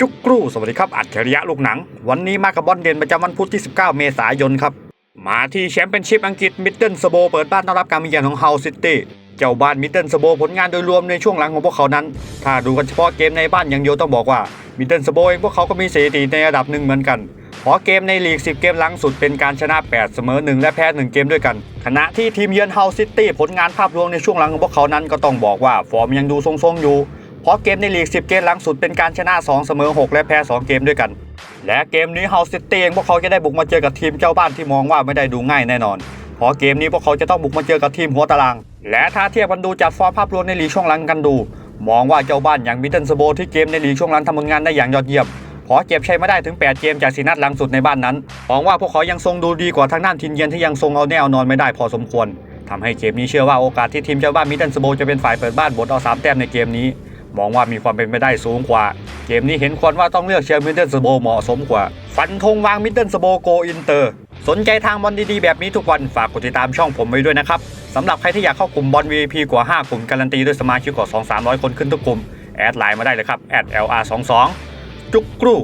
จุกกรูสวัสดีครับ อัจฉริยะลูกหนัง วันนี้มากับบอลเด่นประจำวันพุธที่ 19 เมษายนครับ มาที่แชมเปี้ยนชิพอังกฤษมิดเดิลสโบเปิดบ้านต้อนรับการมาเยือนของเฮาซิตี้เจ้าบ้านมิดเดิลสโบผลงานโดยรวมในช่วงหลังของพวกเขานั้น ถ้าดูกันเฉพาะเกมในบ้านอย่างเดียวต้องบอกว่ามิดเดิลสโบเองพวกเขาก็มีสถิติในระดับหนึ่งเหมือนกันเพราะเกมในลีก 10 เกมหลังสุดเป็นการชนะ 8 เสมอ 1 และแพ้ 1 เกมด้วยกัน ขณะที่ทีมเยือนเฮาซิตี้ผลงานภาพรวมในช่วงหลังของพวกเขานั้นก็ต้องบอกว่าฟอร์มยังดูทรงๆอยู่ เพราะเกมในลีก 10 เกมหลังสุดเป็นการชนะ 2 เสมอ 6 และแพ้ 2 เกมด้วยกัน และเกมนี้เฮาซิตี้เองพวกเขาจะได้บุกมาเจอกับทีมเจ้าบ้านที่มองว่าไม่ได้ดูง่ายแน่นอน เพราะเกมนี้พวกเขาจะต้องบุกมาเจอกับทีมหัวตาราง และถ้าเทียบกันดูจากฟอร์มภาพรวมในลีกช่วงหลังกันดู มองว่าเจ้าบ้านอย่างมิดเดิลสโบที่เกมในลีกช่วงหลังทำผลงานได้อย่างยอดเยี่ยมเพราะเก็บชัยมาได้ถึง 8 เกมจากสีนัดหลังสุดในบ้านนั้นมองว่าพวกเขายังทรงดูดีกว่าทางด้านทีมเยือนที่ยังทรงเอาแน่เอานอนไม่ได้พอสมควรทำให้เกมนี้เชื่อว่าโอกาสที่ทีมเจ้าบ้านมิดเดิลสโบจะเป็นฝ่ายเปิดบ้านบดเอาสามแต้มในเกมนี้ มองว่ามีความเป็นไปได้สูงกว่า เกมนี้เห็นควรว่าต้องเลือกเชียร์มิดเดิลสโบเหมาะสมกว่า ฟันธงวางมิดเดิลสโบโกอินเตอร์ สนใจทางบอลดีๆแบบนี้ทุกวันฝากกดติดตามช่องผมไว้ด้วยนะครับสำหรับใครที่อยากเข้ากลุ่มบอล VIP กว่า 5 กลุ่มการันตีด้วยสมาชิกกว่า 2 300 คนขึ้นทุกกลุ่ม แอดไลน์มาได้เลยครับ @lr22 จุกกรู